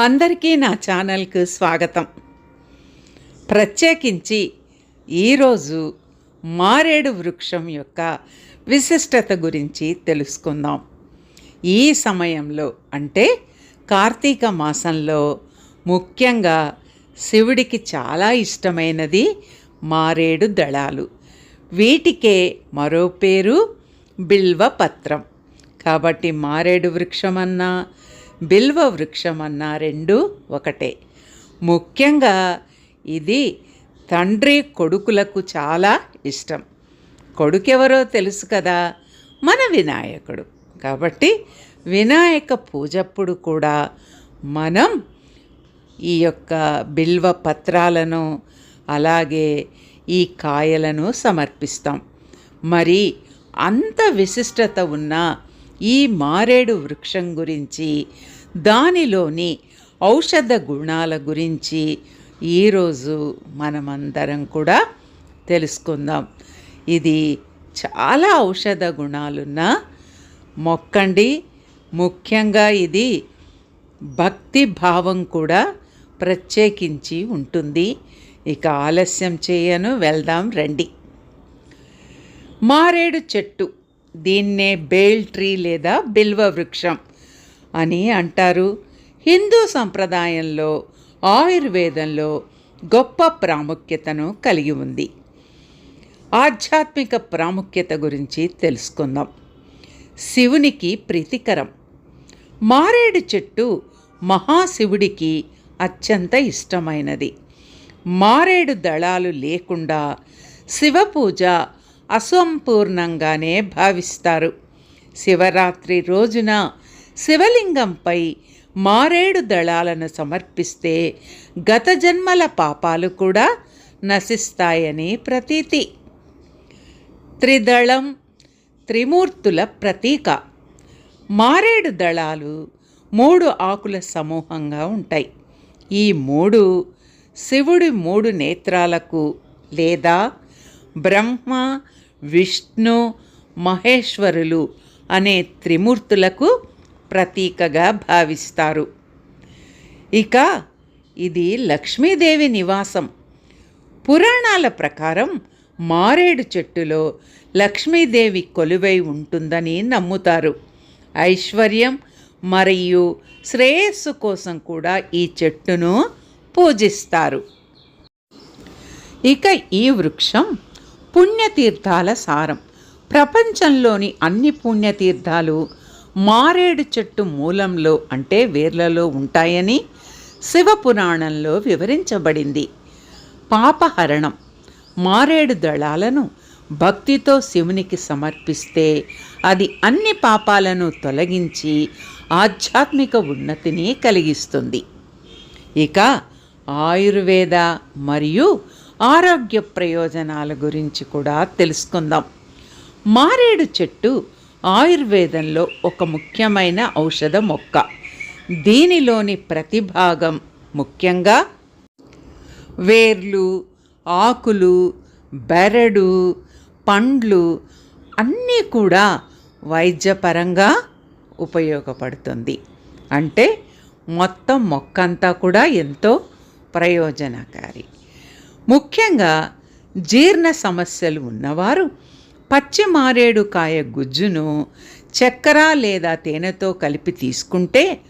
అందరికీ నా ఛానల్కు స్వాగతం. ప్రత్యేకించి ఈరోజు మారేడు వృక్షం యొక్క విశిష్టత గురించి తెలుసుకుందాం. ఈ సమయంలో అంటే కార్తీక మాసంలో ముఖ్యంగా శివుడికి చాలా ఇష్టమైనది మారేడు దళాలు. వీటికే మరో పేరు బిల్వపత్రం. కాబట్టి మారేడు వృక్షమన్నా బిల్వ వృక్షం అన్న రెండు ఒకటే. ముఖ్యంగా ఇది తండ్రి కొడుకులకు చాలా ఇష్టం. కొడుకెవరో తెలుసు కదా మన వినాయకుడు. కాబట్టి వినాయక పూజప్పుడు కూడా మనం ఈ యొక్క బిల్వ పత్రాలను అలాగే ఈ కాయలను సమర్పిస్తాం. మరి అంత విశిష్టత ఉన్న ఈ మారేడు వృక్షం గురించి దానిలోని ఔషధ గుణాల గురించి ఈరోజు మనమందరం కూడా తెలుసుకుందాం. ఇది చాలా ఔషధ గుణాలున్న మొక్కండి. ముఖ్యంగా ఇది భక్తి భావం కూడా ప్రత్యేకించి ఉంటుంది. ఇక ఆలస్యం చేయను వెళ్దాం రండి. మారేడు చెట్టు. దీన్నే బేల్ ట్రీ లేదా బిల్వ వృక్షం అని అంటారు. హిందూ సంప్రదాయంలో ఆయుర్వేదంలో గొప్ప ప్రాముఖ్యతను కలిగి ఉంది. ఆధ్యాత్మిక ప్రాముఖ్యత గురించి తెలుసుకుందాం. శివునికి ప్రీతికరం. మారేడు చెట్టు మహాశివుడికి అత్యంత ఇష్టమైనది. మారేడు దళాలు లేకుండా శివపూజ అసంపూర్ణంగానే భావిస్తారు. శివరాత్రి రోజున శివలింగంపై మారేడు దళాలను సమర్పిస్తే గత జన్మల పాపాలు కూడా నశిస్తాయని ప్రతీతి. త్రిదళం త్రిమూర్తుల ప్రతీక. మారేడు దళాలు మూడు ఆకుల సమూహంగా ఉంటాయి. ఈ మూడు శివుడి మూడు నేత్రాలకు లేదా బ్రహ్మ విష్ణు మహేశ్వరులు అనే త్రిమూర్తులకు ప్రతీకగా భావిస్తారు. ఇక ఇది లక్ష్మీదేవి నివాసం. పురాణాల ప్రకారం మారేడు చెట్టులో లక్ష్మీదేవి కొలువై ఉంటుందని నమ్ముతారు. ఐశ్వర్యం మరియు శ్రేయస్సు కోసం కూడా ఈ చెట్టును పూజిస్తారు. ఇక ఈ వృక్షం పుణ్యతీర్థాల సారం. ప్రపంచంలోని అన్ని పుణ్యతీర్థాలు మారేడు చెట్టు మూలంలో అంటే వేర్లలో ఉంటాయని శివపురాణంలో వివరించబడింది. పాపహరణం మారేడు దళాలను భక్తితో శివునికి సమర్పిస్తే అది అన్ని పాపాలను తొలగించి ఆధ్యాత్మిక ఉన్నతిని కలిగిస్తుంది. ఇక ఆయుర్వేద మరియు ఆరోగ్య ప్రయోజనాల గురించి కూడా తెలుసుకుందాం. మారేడు చెట్టు ఆయుర్వేదంలో ఒక ముఖ్యమైన ఔషధ మొక్క. దీనిలోని ప్రతి భాగం ముఖ్యంగా వేర్లు ఆకులు బెరడు పండ్లు అన్నీ కూడా వైద్యపరంగా ఉపయోగపడుతుంది. అంటే మొత్తం మొక్కంతా కూడా ఎంతో ప్రయోజనకారి. ముఖ్యంగా జీర్ణ సమస్యలు ఉన్నవారు పచ్చి మారేడు కాయ గుజ్జును చక్కెర లేదా తేనెతో కలిపి తీసుకుంటే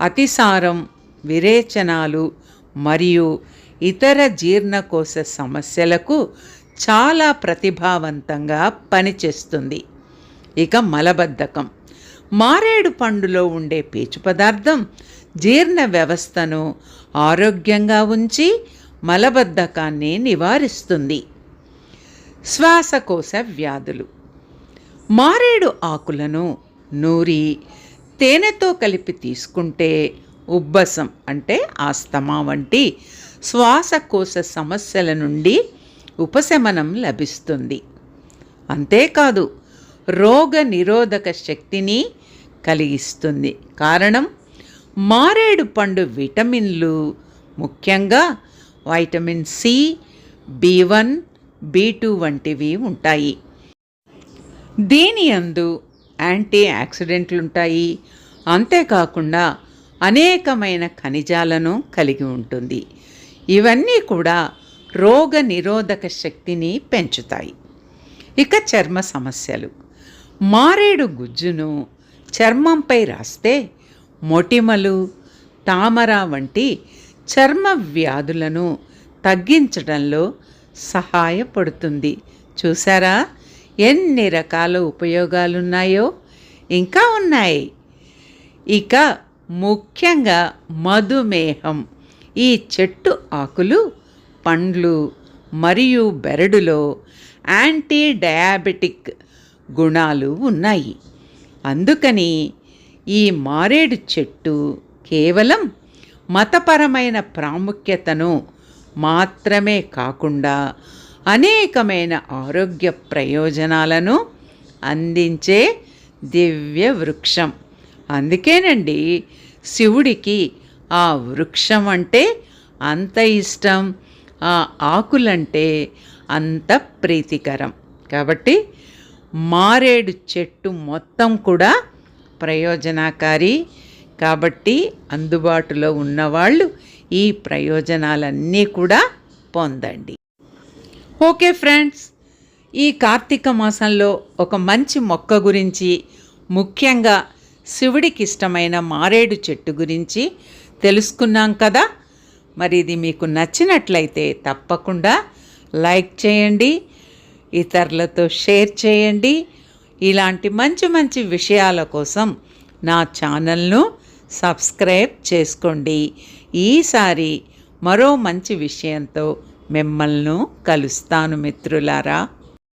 అతిసారం విరేచనాలు మరియు ఇతర జీర్ణకోశ సమస్యలకు చాలా ప్రతిభావంతంగా పనిచేస్తుంది. ఇక మలబద్ధకం. మారేడు పండులో ఉండే పీచు పదార్థం జీర్ణ వ్యవస్థను ఆరోగ్యంగా ఉంచి మలబద్ధకాన్ని నివారిస్తుంది. శ్వాసకోశ వ్యాధులు. మారేడు ఆకులను నూరి తేనెతో కలిపి తీసుకుంటే ఉబ్బసం అంటే ఆస్తమా వంటి శ్వాసకోశ సమస్యల నుండి ఉపశమనం లభిస్తుంది. అంతేకాదు రోగ నిరోధక శక్తిని కలిగిస్తుంది. కారణం మారేడు పండు విటమిన్లు ముఖ్యంగా vitamin C B one B two వంటివి ఉంటాయి. దీని అందు యాంటీ ఆక్సిడెంట్లు ఉంటాయి అంతేకాకుండా అనేకమైన ఖనిజాలను కలిగి ఉంటుంది. ఇవన్నీ కూడా రోగ నిరోధక శక్తిని పెంచుతాయి. ఇక చర్మ సమస్యలు. మారేడు గుజ్జును చర్మంపై రాస్తే మొటిమలు తామర వంటి చర్మ వ్యాధులను తగ్గించడంలో సహాయపడుతుంది. చూసారా ఎన్ని రకాల ఉపయోగాలున్నాయో? ఇంకా ఉన్నాయి. ఇక ముఖ్యంగా మధుమేహం. ఈ చెట్టు ఆకులు పండ్లు మరియు బెరడులో యాంటీ డయాబెటిక్ గుణాలు ఉన్నాయి. అందుకని ఈ మారేడు చెట్టు కేవలం మతపరమైన ప్రాముఖ్యతను మాత్రమే కాకుండా అనేకమైన ఆరోగ్య ప్రయోజనాలను అందించే దివ్య వృక్షం. అందుకేనండి శివుడికి ఆ వృక్షం అంటే అంత ఇష్టం ఆ ఆకులంటే అంత ప్రీతికరం. కాబట్టి మారేడు చెట్టు మొత్తం కూడా ప్రయోజనకారి కాబట్టి అందుబాటులో ఉన్నవాళ్ళు ఈ ప్రయోజనాలన్నీ కూడా పొందండి. ఓకే ఫ్రెండ్స్ ఈ కార్తీక మాసంలో ఒక మంచి మొక్క గురించి ముఖ్యంగా శివుడికి ఇష్టమైన మారేడు చెట్టు గురించి తెలుసుకున్నాం కదా. మరి ఇది మీకు నచ్చినట్లయితే తప్పకుండా లైక్ చేయండి ఇతరులతో షేర్ చేయండి. ఇలాంటి మంచి మంచి విషయాల కోసం నా ఛానల్ను సబ్స్క్రైబ్ చేసుకోండి. ఈసారి మరో మంచి విషయంతో మిమ్మల్ని కలుస్తాను మిత్రులారా.